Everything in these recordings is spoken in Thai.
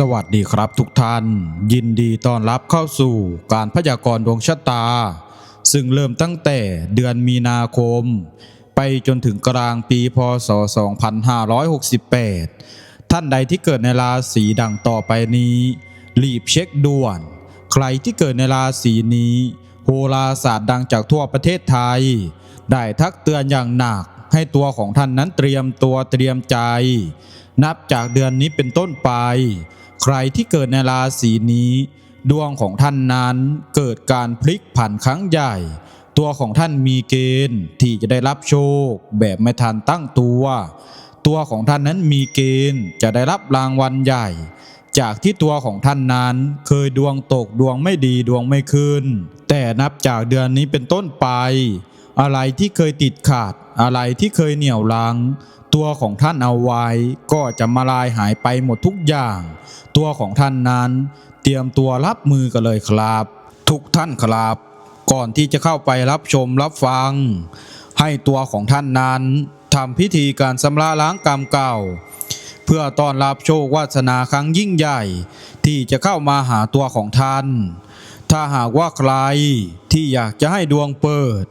สวัสดีครับทุกท่าน ยินดีต้อนรับเข้าสู่การพยากรณ์ดวงชะตา ซึ่งเริ่มตั้งแต่เดือนมีนาคม ไปจนถึงกลางปีพศ 2568 ท่านใดที่เกิดในราศีดังต่อไปนี้ รีบเช็คด่วน ใครที่เกิดในราศีนี้ โหราศาสตร์ดังจากทั่วประเทศไทย ได้ทักเตือนอย่างหนักให้ตัวของท่านนั้นเตรียมตัวเตรียมใจ นับจากเดือนนี้เป็นต้นไป ใครที่เกิดในราศีนี้ ดวงของท่านนั้นเกิดการพลิกผันครั้งใหญ่ ตัวของท่านมีเกณฑ์ที่จะได้รับโชค แบบไม่ทันตั้งตัว ตัวของท่านนั้นมีเกณฑ์จะได้รับรางวัลใหญ่ จากที่ตัวของท่านนั้นเคยดวงตกดวงไม่ดีดวงไม่ขึ้น แต่นับจากเดือนนี้เป็นต้นไป อะไรที่เคยติดขาด อะไรที่เคยเหนี่ยวลังตัวของท่านเอาไว้ก็จะมาลายหายไปหมดทุกอย่าง ตัวของท่านนั้น เตรียมตัวรับมือกันเลยครับ ทุกท่านครับ ก่อนที่จะเข้าไปรับชมรับฟัง ให้ตัวของท่านนั้นทำพิธีการชำระล้างกรรมเก่า เพื่อต้อนรับโชควาสนาครั้งยิ่งใหญ่ ที่จะเข้ามาหาตัวของท่าน ถ้าหากว่าใครที่อยากจะให้ดวงเปิด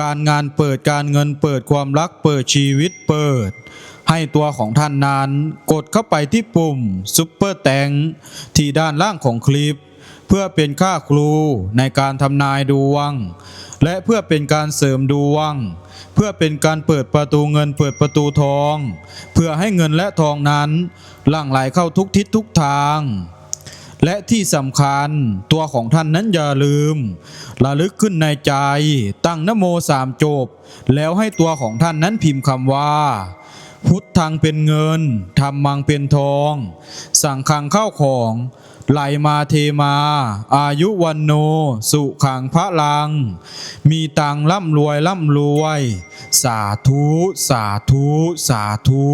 การงานเปิดการเงินเปิดความรักเปิดชีวิตเปิด ให้ตัวของท่านนั้นกดเข้าไปที่ปุ่มซุปเปอร์แตงที่ด้านล่างของคลิป เพื่อเป็นค่าครูในการทำนายดวง และเพื่อเป็นการเสริมดวง เพื่อเป็นการเปิดประตูเงินเปิดประตูทอง เพื่อให้เงินและทองนั้นหลั่งไหลเข้าทุกทิศทุกทางและที่สำคัญตัวของท่านนั้นอย่าลืม ระลึกขึ้นในใจ ตั้งนโมสามจบ แล้วให้ตัวของท่านนั้นพิมพ์คำว่า พุทธังเป็นเงินธรรมังเป็นทอง สั่งคังเข้าของไหลมาเทมา อายุวันโน สุขังพระลัง มีตังร่ำรวยร่ำรวย สาธุ สาธุ สาธุ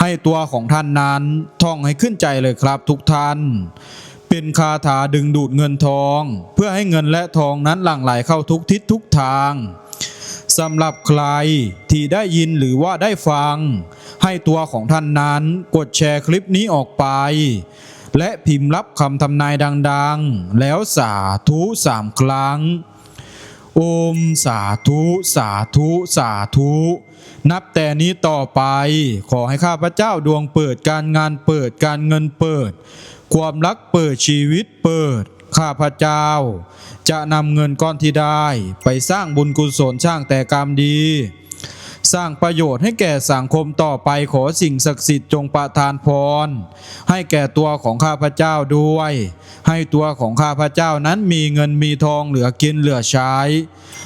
ให้ตัวของท่านนั้นท่องให้ขึ้นใจเลยครับทุกท่าน เป็นคาถาดึงดูดเงินทอง เพื่อให้เงินและทองนั้นหลั่งไหลเข้าทุกทิศทุกทาง สำหรับใครที่ได้ยินหรือว่าได้ฟัง ให้ตัวของท่านนั้นกดแชร์คลิปนี้ออกไป และพิมพ์รับคำทำนายดังๆ แล้วสาธุสามครั้ง โอมสาธุสาธุสาธุนับแต่นี้ต่อไป ขอให้ข้าพเจ้าดวงเปิดการงานเปิดการเงินเปิด ความรักเปิดชีวิตเปิด ข้าพเจ้า จะนำเงินก้อนที่ได้ไปสร้างบุญกุศลสร้างแต่กรรมดี สร้างประโยชน์ให้แก่สังคมต่อไปขอสิ่งศักดิ์สิทธิ์จงประทานพร ให้แก่ตัวของข้าพเจ้าด้วย ให้ตัวของข้าพเจ้านั้นมีเงินมีทองเหลือกินเหลือใช้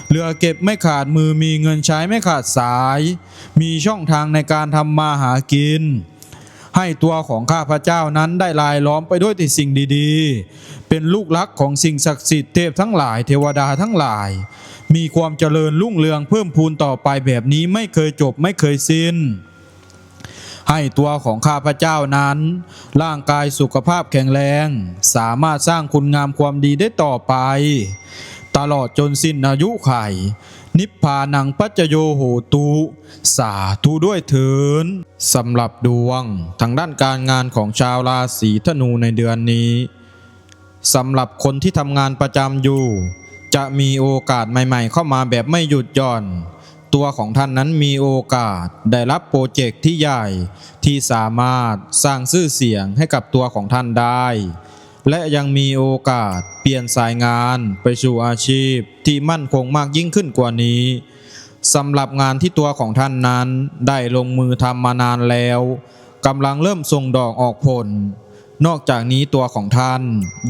เหลือเก็บไม่ขาดมือมีเงินใช้ไม่ขาดสาย มีช่องทางในการทำมาหากินให้ตัวของข้าพเจ้านั้นได้ลายล้อมไปด้วยแต่สิ่งดีๆ เป็นลูกรักของสิ่งศักดิ์สิทธิ์เทพทั้งหลายเทวดาทั้งหลาย มีความเจริญรุ่งเรืองเพิ่มพูนต่อไปแบบนี้ไม่เคยจบไม่เคยสิ้น ให้ตัวของข้าพเจ้านั้น ร่างกายสุขภาพแข็งแรง สามารถสร้างคุณงามความดีได้ต่อไป ตลอดจนสิ้นอายุไข นิพพานังปัจจโยโหตุ สาธุด้วยเถินสำหรับดวงทางด้านการงานของชาวราศีธนูในเดือนนี้ สำหรับคนที่ทำงานประจำอยู่ จะมีโอกาสใหม่ๆ เข้ามาแบบไม่หยุดหย่อน ตัวของท่านนั้นมีโอกาสได้รับโปรเจกต์ที่ใหญ่ ที่สามารถสร้างชื่อเสียงให้กับตัวของท่านได้ และยังมีโอกาสเปลี่ยนสายงานไปสู่อาชีพที่มั่นคงมากยิ่งขึ้นกว่านี้สำหรับงานที่ตัวของท่านนั้นได้ลงมือทำมานานแล้วกำลังเริ่มส่งดอกออกผล นอกจากนี้ตัวของท่าน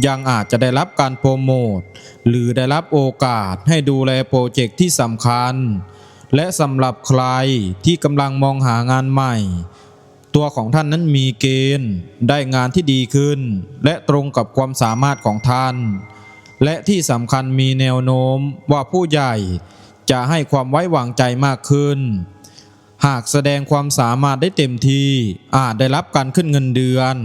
ยังอาจจะได้รับการโปรโมท หรือได้รับโอกาสให้ดูแลโปรเจกต์ที่สำคัญ และสำหรับใครที่กำลังมองหางานใหม่ ตัวของท่านนั้นมีเกณฑ์ได้งานที่ดีขึ้น และตรงกับความสามารถของท่าน และที่สำคัญมีแนวโน้มว่าผู้ใหญ่จะให้ความไว้วางใจมากขึ้น หากแสดงความสามารถได้เต็มที่อาจได้รับการขึ้นเงินเดือน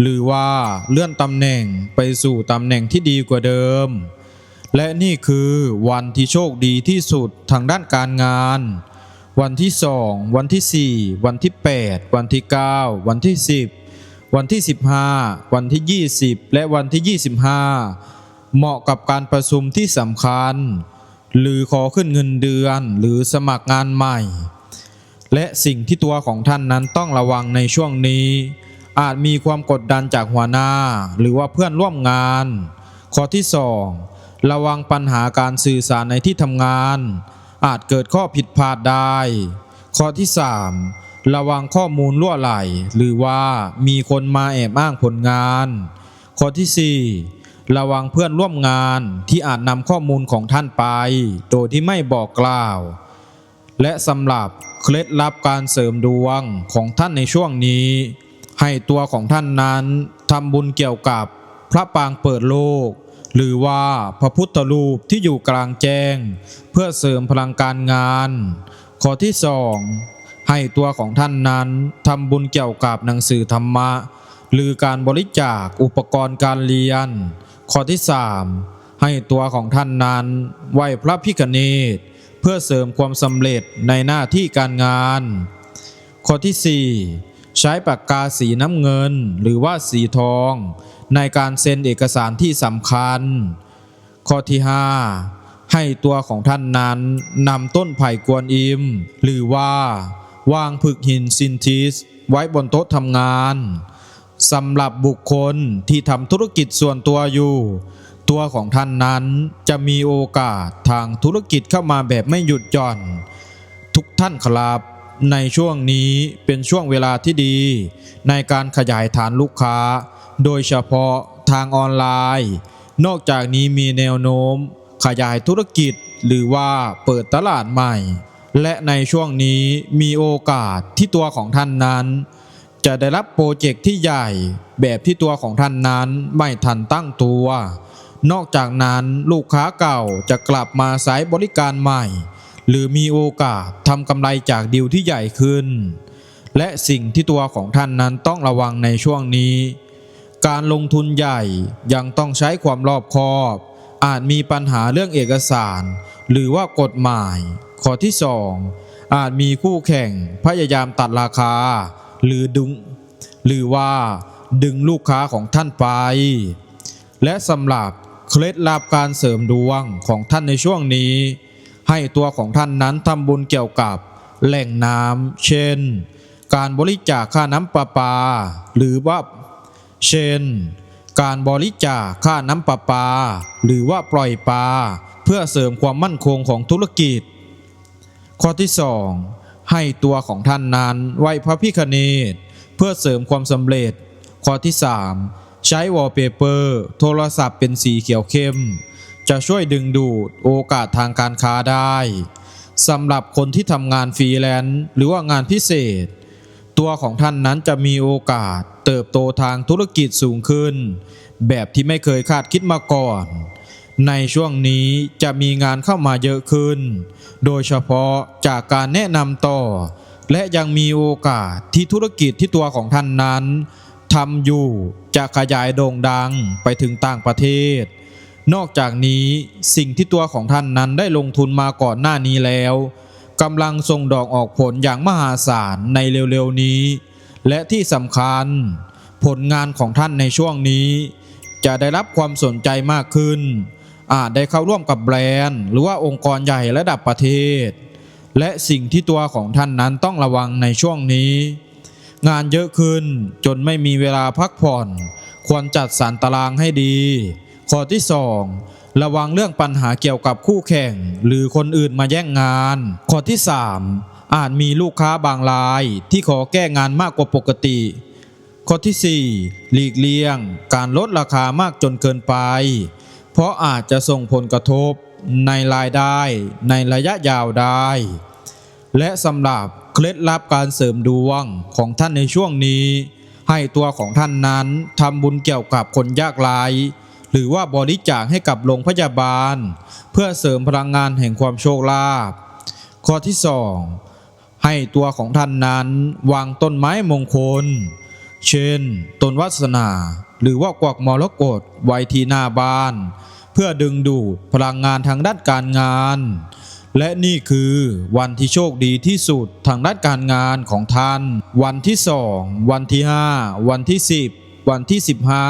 หรือว่าเลื่อนตำแหน่งไปสู่ตำแหน่งที่ดีกว่าเดิม และนี่คือวันที่โชคดีที่สุดทางด้านการงาน วันที่2วันที่4วันที่8วันที่9วันที่10วันที่15วันที่20และวันที่25เหมาะกับการประชุมที่สำคัญ หรือขอขึ้นเงินเดือนหรือสมัครงานใหม่ และสิ่งที่ตัวของท่านนั้นต้องระวังในช่วงนี้ อาจมีความกดดันจากหัวหน้า หรือว่าเพื่อนร่วมงาน ข้อที่ 2 ระวังปัญหาการสื่อสารในที่ทำงาน อาจเกิดข้อผิดพลาดได้ ข้อที่ 3 ระวังข้อมูลล่วไหล หรือว่ามีคนมาแอบอ้างผลงาน ข้อที่ 4 ระวังเพื่อนร่วมงานที่อาจนำข้อมูลของท่านไป โดยที่ไม่บอกกล่าว และสำหรับเคล็ดลับการเสริมดวงของท่านในช่วงนี้ ให้ตัวของท่านนั้นทำบุญเกี่ยวกับพระปางเปิดโลก หรือว่าพระพุทธรูปที่อยู่กลางแจ้ง เพื่อเสริมพลังการงาน ข้อที่สองให้ตัวของท่านนั้นทำบุญเกี่ยวกับหนังสือธรรมะ หรือการบริจาคอุปกรณ์การเรียน ข้อที่สามให้ตัวของท่านนั้นไหวพระพิฆเนศเพื่อเสริมความสำเร็จในหน้าที่การงาน ข้อที่4 ใช้ปากกาสีน้ำเงินหรือว่าสีทอง ในการเซ็นเอกสารที่สำคัญ ข้อที่ 5 ให้ตัวของท่านนั้นนำต้นไผ่กวนอิม หรือว่าวางผึกหินซินทิส ไว้บนโต๊ะทำงานสำหรับบุคคลที่ทำธุรกิจส่วนตัวอยู่ ตัวของท่านนั้นจะมีโอกาสทางธุรกิจเข้ามาแบบไม่หยุดหย่อน ทุกท่านครับ ในช่วงนี้เป็นช่วงเวลาที่ดี ในการขยายฐานลูกค้า โดยเฉพาะทางออนไลน์ นอกจากนี้มีแนวโน้ม ขยายธุรกิจหรือว่าเปิดตลาดใหม่ และในช่วงนี้มีโอกาสที่ตัวของท่านนั้น จะได้รับโปรเจกต์ที่ใหญ่แบบที่ตัวของท่านนั้นไม่ทันตั้งตัว นอกจากนั้นลูกค้าเก่าจะกลับมาใช้บริการใหม่ หรือมีโอกาสทำกำไรจากดีลที่ใหญ่ขึ้น และสิ่งที่ตัวของท่านนั้นต้องระวังในช่วงนี้ การลงทุนใหญ่ยังต้องใช้ความรอบคอบ อาจมีปัญหาเรื่องเอกสาร หรือว่ากฎหมาย ข้อที่ 2 อาจมีคู่แข่งพยายามตัดราคา หรือดึง หรือว่าดึงลูกค้าของท่านไป และสำหรับเคล็ดลับการเสริมดวงของท่านในช่วงนี้ ให้ตัวของท่านนั้นทำบุญเกี่ยวกับแหล่งน้ำเช่น การบริจาคค่าน้ำประปา หรือว่า เช่น การบริจาคค่าน้ำประปา หรือว่าปล่อยปลาเพื่อเสริมความมั่นคงของธุรกิจ ข้อที่2ให้ตัวของท่านนั้นไหว้พระพิคเนตเพื่อเสริมความสำเร็จ ข้อที่3ใช้วอลเปเปอร์ โทรศัพท์เป็นสีเขียวเข้ม จะช่วยดึงดูดโอกาสทางการค้าได้สำหรับคนที่ทำงานฟรีแลนซ์หรือว่างานพิเศษ ตัวของท่านนั้นจะมีโอกาสเติบโตทางธุรกิจสูงขึ้น แบบที่ไม่เคยคาดคิดมาก่อน ในช่วงนี้จะมีงานเข้ามาเยอะขึ้น โดยเฉพาะจากการแนะนำต่อ และยังมีโอกาสที่ธุรกิจที่ตัวของท่านนั้นทำอยู่จะขยายโด่งดังไปถึงต่างประเทศ นอกจากนี้สิ่งที่ตัวของท่านนั้นได้ลงทุนมาก่อนหน้านี้แล้วกำลังส่งดอกออกผลอย่างมหาศาลในเร็วๆนี้ และที่สำคัญ ผลงานของท่านในช่วงนี้ จะได้รับความสนใจมากขึ้น อาจได้เข้าร่วมกับแบรนด์ หรือว่าองค์กรใหญ่ระดับประเทศ และสิ่งที่ตัวของท่านนั้นต้องระวังในช่วงนี้ งานเยอะขึ้นจนไม่มีเวลาพักผ่อน ควรจัดสรรตารางให้ดี ข้อที่ 2 ระวังเรื่องปัญหาเกี่ยวกับคู่แข่ง หรือคนอื่นมาแย่งงาน ข้อที่ 3 อาจมีลูกค้าบางราย ที่ขอแก้งานมากกว่าปกติ ข้อที่ 4 หลีกเลี่ยง การลดราคามากจนเกินไป เพราะอาจจะส่งผลกระทบในรายได้ในระยะยาวได้ และสำหรับเคล็ดลับการเสริมดวงของท่านในช่วงนี้ ให้ตัวของท่านนั้นทำบุญเกี่ยวกับคนยากไร้ หรือว่าบริจาคให้กับโรงพยาบาล เพื่อเสริมพลังงานแห่งความโชคลาภข้อที่2ให้ตัวของท่านนั้นวางต้นไม้มงคล เช่น ต้นวัสนา หรือว่ากวักมรกตไว้ที่หน้าบ้าน เพื่อดึงดูดพลังงานทางด้านการงาน และนี่คือวันที่โชคดีที่สุดทางด้านการงานของท่าน วันที่สองวันที่ห้าวันที่สิบวันที่สิบห้า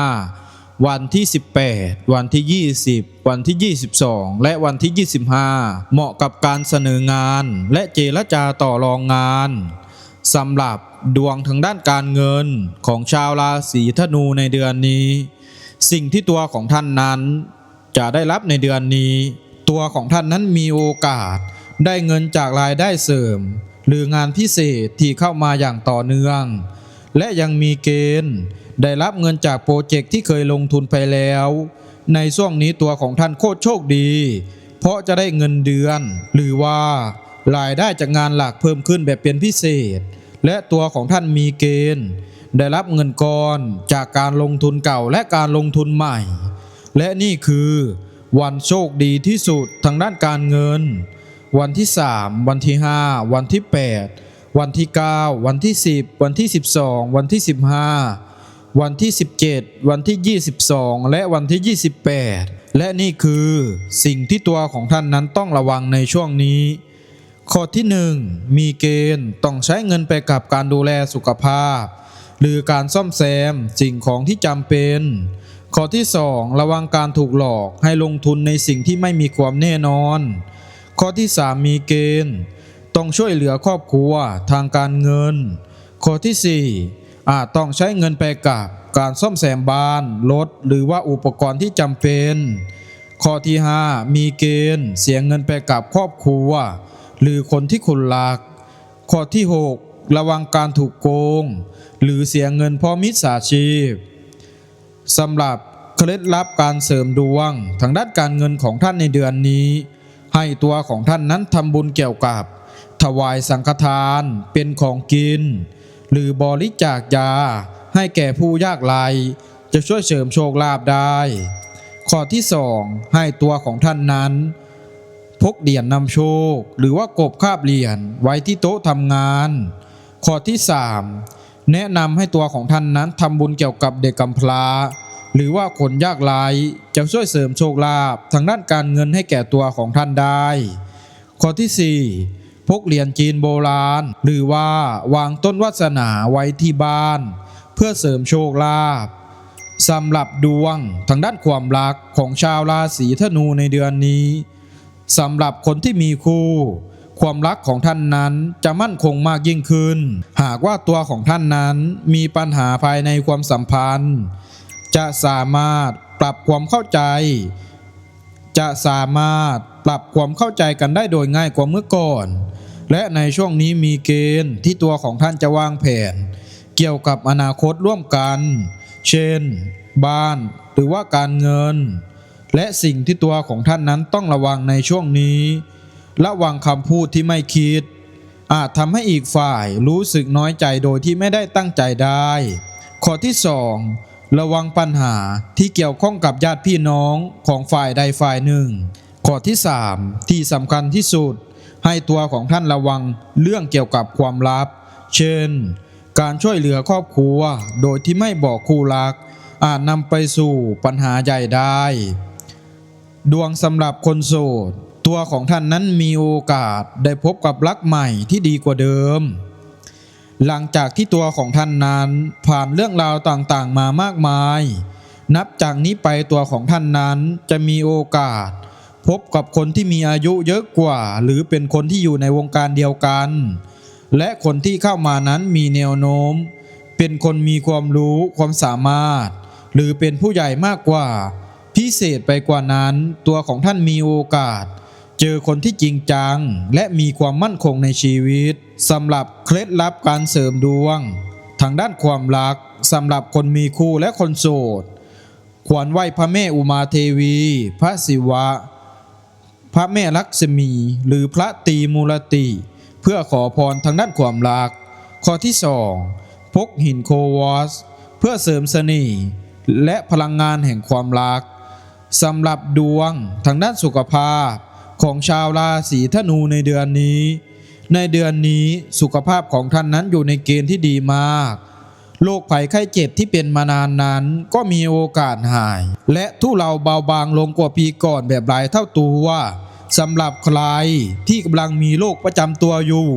วันที่ 18 วันที่ 20 วันที่ 22 และวันที่ 25 เหมาะกับการเสนองาน และเจรจาต่อรองงานสำหรับดวงทางด้านการเงินของชาวราศีธนูในเดือนนี้ สิ่งที่ตัวของท่านนั้นจะได้รับในเดือนนี้ ตัวของท่านนั้นมีโอกาส ได้เงินจากรายได้เสริม หรืองานพิเศษที่เข้ามาอย่างต่อเนื่อง และยังมีเกณฑ์ ได้รับเงินจากโปรเจกต์ที่เคยลงทุนไปแล้ว ในช่วงนี้ตัวของท่านโคตรโชคดี เพราะจะได้เงินเดือน หรือว่ารายได้จากงานหลักเพิ่มขึ้นแบบเป็นพิเศษ และตัวของท่านมีเกณฑ์ ได้รับเงินก้อนจากการลงทุนเก่าและการลงทุนใหม่ และนี่คือวันโชคดีที่สุดทางด้านการเงิน วันที่ 3 วันที่ 5 วันที่ 8 วันที่ 9 วันที่ 10 วันที่ 12 วันที่ 15 วันที่ 17 วันที่ 22 และวันที่ 28 และนี่คือสิ่งที่ตัวของท่านนั้นต้องระวังในช่วงนี้ ข้อที่ 1 มีเกณฑ์ต้องใช้เงินไปกับการดูแลสุขภาพ หรือการซ่อมแซมสิ่งของที่จำเป็น ข้อที่ 2 ระวังการถูกหลอกให้ลงทุนในสิ่งที่ไม่มีความแน่นอน ข้อที่ 3 มีเกณฑ์ ต้องช่วยเหลือครอบครัวทางการเงิน ข้อที่ 4 อาจต้องใช้เงินไปกับการซ่อมแซมบ้าน รถ หรือว่าอุปกรณ์ที่จำเป็น ข้อที่ 5 มีเกณฑ์เสียเงินไปกับครอบครัว หรือคนที่คุณรัก ข้อที่ 6 ระวังการถูกโกง หรือเสียเงินเพราะมิจฉาชีพสำหรับเคล็ดลับการเสริมดวง ทางด้านการเงินของท่านในเดือนนี้ ให้ตัวของท่านนั้นทำบุญเกี่ยวกับ ถวายสังฆทานเป็นของกิน หรือบริจาคยาให้แก่ผู้ยากไร้จะช่วยเสริมโชคลาภได้ ข้อที่2ให้ตัวของท่านนั้น พกเหรียญนำโชค หรือว่ากบคาบเหรียญไว้ที่โต๊ะทำงาน ข้อที่3แนะนำให้ตัวของท่านนั้นทำบุญเกี่ยวกับเด็กกำพร้า หรือว่าคนยากไร้จะช่วยเสริมโชคลาภทางด้านการเงินให้แก่ตัวของท่านได้ ข้อที่4 พกเหรียญจีนโบราณ หรือว่าวางต้นวาสนาไว้ที่บ้าน เพื่อเสริมโชคลาภสำหรับดวงทางด้านความรักของชาวราศีธนูในเดือนนี้สำหรับคนที่มีคู่ ความรักของท่านนั้นจะมั่นคงมากยิ่งขึ้น หากว่าตัวของท่านนั้นมีปัญหาภายในความสัมพันธ์ จะสามารถปรับความเข้าใจ จะสามารถปรับความเข้าใจกันได้โดยง่ายกว่าเมื่อก่อน และในช่วงนี้มีเกณฑ์ที่ตัวของท่านจะวางแผน เกี่ยวกับอนาคตร่วมกัน เช่น บ้านหรือว่าการเงิน และสิ่งที่ตัวของท่านนั้นต้องระวังในช่วงนี้ ระวังคำพูดที่ไม่คิด อาจทำให้อีกฝ่ายรู้สึกน้อยใจโดยที่ไม่ได้ตั้งใจได้ ข้อที่2ระวังปัญหาที่เกี่ยวข้องกับญาติพี่น้องของฝ่ายใดฝ่ายหนึ่ง ข้อที่3ที่สำคัญที่สุด ให้ตัวของท่านระวังเรื่องเกี่ยวกับความลับ เช่น การช่วยเหลือครอบครัวโดยที่ไม่บอกคู่รัก อาจนำไปสู่ปัญหาใหญ่ได้ ดวงสำหรับคนโสด ตัวของท่านนั้นมีโอกาสได้พบกับรักใหม่ที่ดีกว่าเดิม หลังจากที่ตัวของท่านนั้นผ่านเรื่องราวต่างๆมามากมาย นับจากนี้ไปตัวของท่านนั้นจะมีโอกาส พบกับคนที่มีอายุเยอะกว่า หรือเป็นคนที่อยู่ในวงการเดียวกัน และคนที่เข้ามานั้นมีแนวโน้ม เป็นคนมีความรู้ความสามารถ หรือเป็นผู้ใหญ่มากกว่า พิเศษไปกว่านั้น ตัวของท่านมีโอกาส เจอคนที่จริงจัง และมีความมั่นคงในชีวิตสำหรับเคล็ดลับการเสริมดวง ทางด้านความรักสำหรับคนมีคู่และคนโสดควรไหว้พระแม่อุมาเทวี พระศิวะ ระแม่ลักษมีหรือพระตีมูลติ เพื่อขอพรทางด้านความรัก ข้อที่สองพกหินโควอส เพื่อเสริมเสน่ห์และพลังงานแห่งความรักสำหรับดวงทางด้านสุขภาพของชาวราศีธนูในเดือนนี้ ในเดือนนี้สุขภาพของท่านนั้นอยู่ในเกณฑ์ที่ดีมากโรคภัยไข้เจ็บที่เป็นมานานนั้นก็มีโอกาสหาย และทุเลาเบาบางลงกว่าปีก่อนแบบหลายเท่าตัว สำหรับใครที่กำลังมีโรคประจำตัวอยู่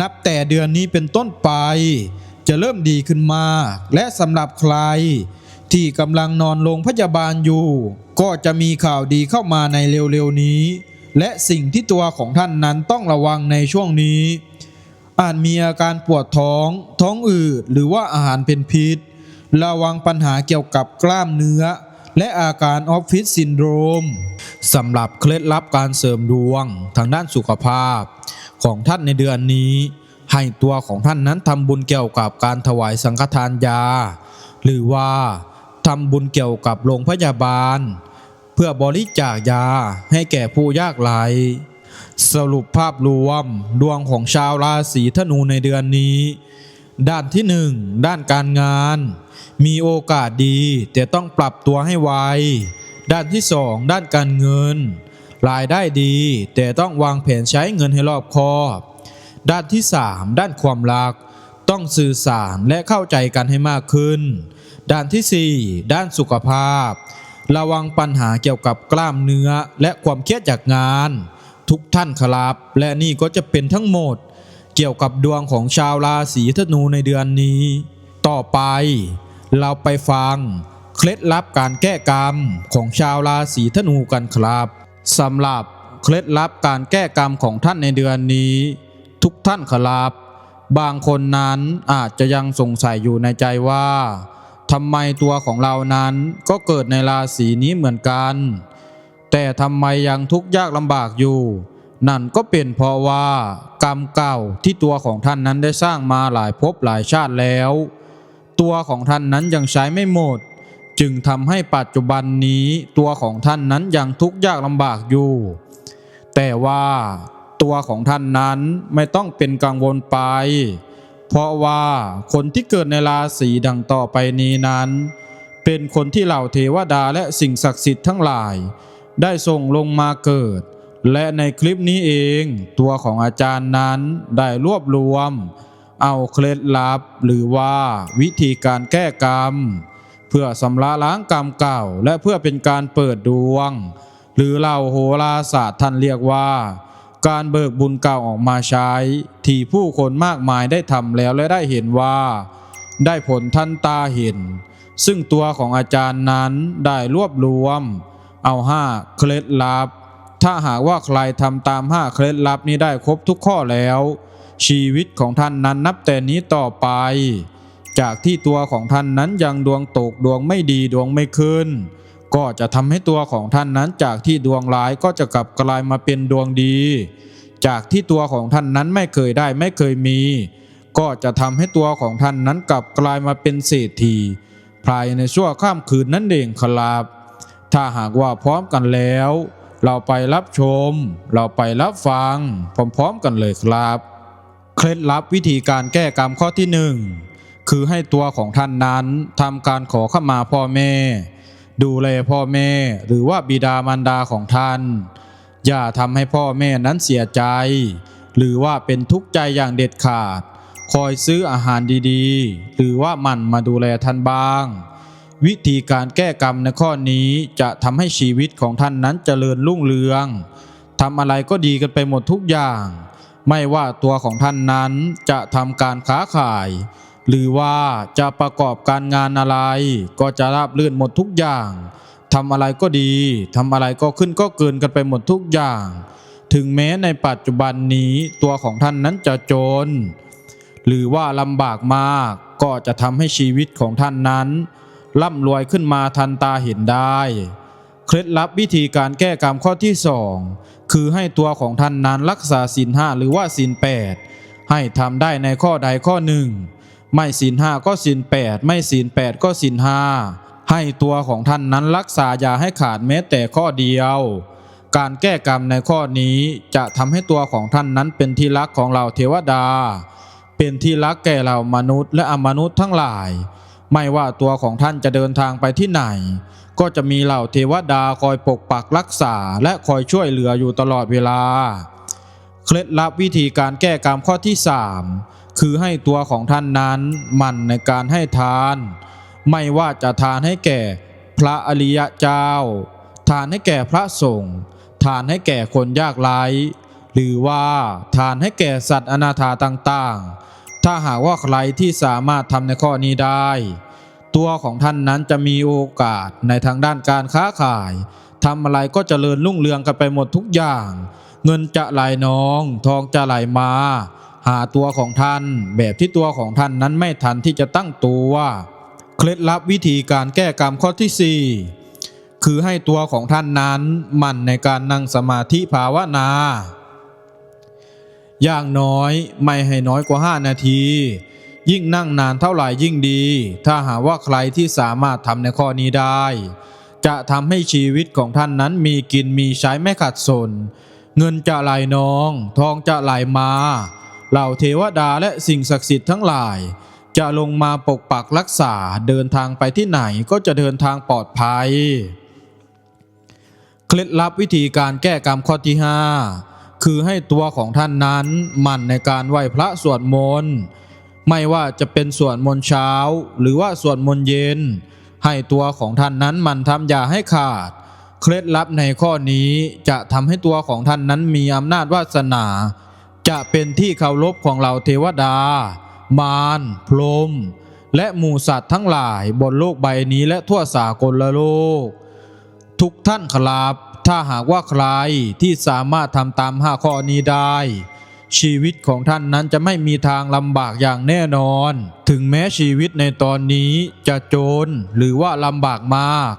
นับแต่เดือนนี้เป็นต้นไป จะเริ่มดีขึ้นมา และสำหรับใคร ที่กำลังนอนโรงพยาบาลอยู่ ก็จะมีข่าวดีเข้ามาในเร็วๆนี้ และสิ่งที่ตัวของท่านนั้นต้องระวังในช่วงนี้ อาจมีอาการปวดท้อง ท้องอืดหรือว่าอาหารเป็นพิษ ระวังปัญหาเกี่ยวกับกล้ามเนื้อ และอาการออฟฟิศซินโดรม สำหรับเคล็ดลับการเสริมดวงทางด้านสุขภาพ ของท่านในเดือนนี้ ให้ตัวของท่านนั้นทำบุญเกี่ยวกับการถวายสังฆทานยา หรือว่าทำบุญเกี่ยวกับโรงพยาบาล เพื่อบริจาคยาให้แก่ผู้ยากไร้สรุปภาพรวมดวงของชาวราศีธนูในเดือนนี้ ด้านที่หนึ่งด้านการงาน มีโอกาสดีแต่ต้องปรับตัวให้ไว ด้านที่สองด้านการเงิน รายได้ดี แต่ต้องวางแผนใช้เงินให้รอบคอบ ด้านที่สามด้านความรัก ต้องสื่อสารและเข้าใจกันให้มากขึ้น ด้านที่สี่ด้านสุขภาพ ระวังปัญหาเกี่ยวกับกล้ามเนื้อและความเครียดจากงาน ทุกท่านครับ และนี่ก็จะเป็นทั้งหมด เกี่ยวกับดวงของชาวราศีธนูในเดือนนี้ ต่อไป เราไปฟัง เคล็ดลับการแก้กรรมของชาวราศีธนูกันครับสำหรับเคล็ดลับการแก้กรรมของท่านในเดือนนี้ ทุกท่านครับ บางคนนั้นอาจจะยังสงสัยอยู่ในใจว่าทำไมตัวของเรานั้นก็เกิดในราศีนี้เหมือนกัน แต่ทำไมยังทุกข์ยากลำบากอยู่ นั่นก็เป็นเพราะว่ากรรมเก่าที่ตัวของท่านนั้นได้สร้างมาหลายภพหลายชาติแล้ว ตัวของท่านนั้นยังใช้ไม่หมด จึงทำให้ปัจจุบันนี้ตัวของท่านนั้นยังทุกข์ยากลำบากอยู่ แต่ว่าตัวของท่านนั้นไม่ต้องเป็นกังวลไป เพราะว่าคนที่เกิดในราศีดังต่อไปนี้นั้น เป็นคนที่เหล่าเทวดาและสิ่งศักดิ์สิทธิ์ทั้งหลาย ได้ส่งลงมาเกิด และในคลิปนี้เองตัวของอาจารย์นั้นได้รวบรวม เอาเคล็ดลับหรือว่าวิธีการแก้กรรม พื่อสำระล้างกรรมเก่า และเพื่อเป็นการเปิดดวง หรือเหล่าโหราศาสตร์ท่านเรียกว่า การเบิกบุญเก่าออกมาใช้ ที่ผู้คนมากมายได้ทำแล้วและได้เห็นว่า ได้ผลท่านตาเห็น ซึ่งตัวของอาจารย์นั้นได้รวบรวม เอาห้าเคล็ดลับ ถ้าหากว่าใครทำตามห้าเคล็ดลับนี้ได้ครบทุกข้อแล้ว ชีวิตของท่านนั้นนับแต่นี้ต่อไป จากที่ตัวของท่านนั้นยังดวงตกดวงไม่ดีดวงไม่ขึ้น ก็จะทำให้ตัวของท่านนั้นจากที่ดวงร้ายก็จะกลับกลายมาเป็นดวงดี จากที่ตัวของท่านนั้นไม่เคยได้ไม่เคยมี ก็จะทำให้ตัวของท่านนั้นกลับกลายมาเป็นเศรษฐีภายในชั่วข้ามคืนนั่นเองครับถ้าหากว่าพร้อมกันแล้ว เราไปรับชม เราไปรับฟังพร้อมๆกันเลยครับ เคล็ดลับวิธีการแก้กรรมข้อที่หนึ่ง คือให้ตัวของท่านนั้นทำการขอขมาพ่อแม่ ดูแลพ่อแม่หรือว่าบิดามารดาของท่าน อย่าทำให้พ่อแม่นั้นเสียใจ หรือว่าเป็นทุกข์ใจอย่างเด็ดขาด คอยซื้ออาหารดีๆ หรือว่ามันมาดูแลท่านบ้าง วิธีการแก้กรรมในข้อนี้จะทำให้ชีวิตของท่านนั้นเจริญรุ่งเรืองทำอะไรก็ดีกันไปหมดทุกอย่าง ไม่ว่าตัวของท่านนั้นจะทำการค้าขาย หรือว่าจะประกอบการงานอะไร ก็จะราบรื่นหมดทุกอย่างทำอะไรก็ดีทำอะไรก็ขึ้นก็เกินกันไปหมดทุกอย่าง ถึงแม้ในปัจจุบันนี้ตัวของท่านนั้นจะจน หรือว่าลำบากมาก ก็จะทำให้ชีวิตของท่านนั้นร่ำรวยขึ้นมาทันตาเห็นได้ เคล็ดลับวิธีการแก้กรรมข้อที่สองคือให้ตัวของท่านนั้นรักษาศีลห้าหรือว่าศีลแปดให้ทำได้ในข้อใดข้อหนึ่ง ไม่ศีลห้าก็ศีลแปดไม่ศีลแปดก็ศีลห้าให้ตัวของท่านนั้นรักษาอย่าให้ขาดแม้แต่ข้อเดียว การแก้กรรมในข้อนี้จะทำให้ตัวของท่านนั้นเป็นที่รักของเราเทวดา เป็นที่รักแก่เรามนุษย์และอมนุษย์ทั้งหลาย ไม่ว่าตัวของท่านจะเดินทางไปที่ไหน ก็จะมีเหล่าเทวดาคอยปกปักรักษาและคอยช่วยเหลืออยู่ตลอดเวลา เคล็ดลับวิธีการแก้กรรมข้อที่สาม คือให้ตัวของท่านนั้นมั่นในการให้ทาน ไม่ว่าจะทานให้แก่พระอริยเจ้า ทานให้แก่พระสงฆ์ทานให้แก่คนยากไร้หรือว่าทานให้แก่สัตว์อนาถาต่างๆ ถ้าหากว่าใครที่สามารถทำในข้อนี้ได้ ตัวของท่านนั้นจะมีโอกาสในทางด้านการค้าขายทำอะไรก็เจริญรุ่งเรืองกันไปหมดทุกอย่าง เงินจะไหลน้อง ทองจะไหลมา หาตัวของท่าน แบบที่ตัวของท่านนั้นไม่ทันที่จะตั้งตัวเคล็ดลับวิธีการแก้กรรมข้อที่ 4 คือให้ตัวของท่านนั้นมั่นในการนั่งสมาธิภาวนา อย่างน้อยไม่ให้น้อยกว่า 5 นาที ยิ่งนั่งนานเท่าไหร่ยิ่งดี ถ้าหากว่าใครที่สามารถทำในข้อนี้ได้ จะทำให้ชีวิตของท่านนั้นมีกินมีใช้ไม่ขาดสน เงินจะไหลนอง ทองจะไหลมา เหล่าเทวดาและสิ่งศักดิ์สิทธิ์ทั้งหลาย จะลงมาปกปักรักษาเดินทางไปที่ไหนก็จะเดินทางปลอดภัย เคล็ดลับวิธีการแก้กรรมข้อที่ 5 คือให้ตัวของท่านนั้นหมั่นในการไหว้พระสวดมนต์ไม่ว่าจะเป็นสวดมนต์เช้า หรือว่าสวดมนต์เย็น ให้ตัวของท่านนั้นหมันทำอย่าให้ขาด เคล็ดลับในข้อนี้จะทำให้ตัวของท่านนั้นมีอำนาจวาสนา จะเป็นที่เคารพของเหล่าเทวดา มารพรหมและหมูสัตว์ทั้งหลายบนโลกใบนี้และทั่วสากลโลก ทุกท่านครับถ้าหากว่าใครที่สามารถทำตามห้าข้อนี้ได้ ชีวิตของท่านนั้นจะไม่มีทางลำบากอย่างแน่นอน ถึงแม้ชีวิตในตอนนี้จะจนหรือว่าลำบากมาก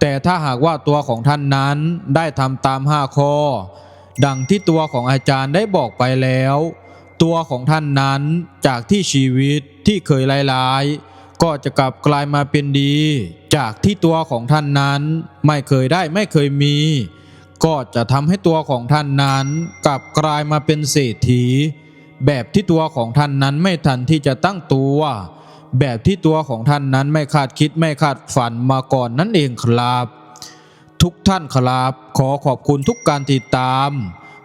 แต่ถ้าหากว่าตัวของท่านนั้นได้ทำตามห้าข้อ ดังที่ตัวของอาจารย์ได้บอกไปแล้ว ตัวของท่านนั้นจากที่ชีวิตที่เคยร้ายๆก็จะกลับกลายมาเป็นดี จากที่ตัวของท่านนั้นไม่เคยได้ไม่เคยมี ก็จะทำให้ตัวของท่านนั้นกลับกลายมาเป็นเศรษฐี แบบที่ตัวของท่านนั้นไม่ทันที่จะตั้งตัว แบบที่ตัวของท่านนั้นไม่คาดคิดไม่คาดฝันมาก่อนนั่นเองครับ ทุกท่านครับ ขอขอบคุณทุกการติดตาม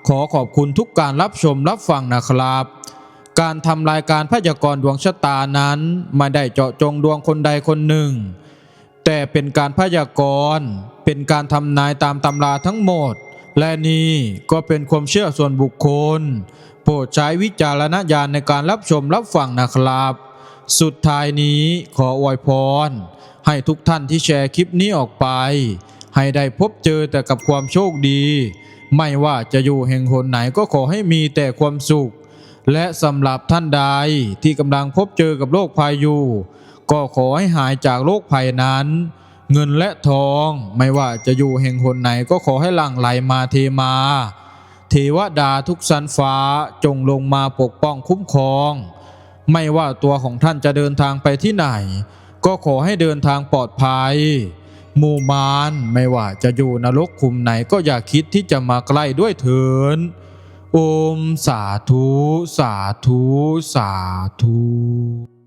ขอขอบคุณทุกการรับชมรับฟังนะครับ การทำรายการพยากรณ์ดวงชะตานั้นไม่ได้เจาะจงดวงคนใดคนหนึ่ง แต่เป็นการพยากรณ์เป็นการทำนายตามตำราทั้งหมด และนี่ก็เป็นความเชื่อส่วนบุคคล โปรดใช้วิจารณญาณในการรับชมรับฟังนะครับ สุดท้ายนี้ขออวยพรให้ทุกท่านที่แชร์คลิปนี้ออกไป ให้ได้พบเจอแต่กับความโชคดี ไม่ว่าจะอยู่แห่งหนไหนก็ขอให้มีแต่ความสุข และสำหรับท่านใดที่กำลังพบเจอกับโรคภัยอยู่ ก็ขอให้หายจากโรคภัยนั้น เงินและทองไม่ว่าจะอยู่แห่งหนไหนก็ขอให้หลั่งไหลมาเทมา เทวดาทุกสันฟ้าจงลงมาปกป้องคุ้มครอง ไม่ว่าตัวของท่านจะเดินทางไปที่ไหน ก็ขอให้เดินทางปลอดภัย หมู่มารไม่ว่าจะอยู่นรกคุมไหนก็อย่าคิดที่จะมาใกล้ด้วยเถินโอมสาธุ สาธุ สาธุ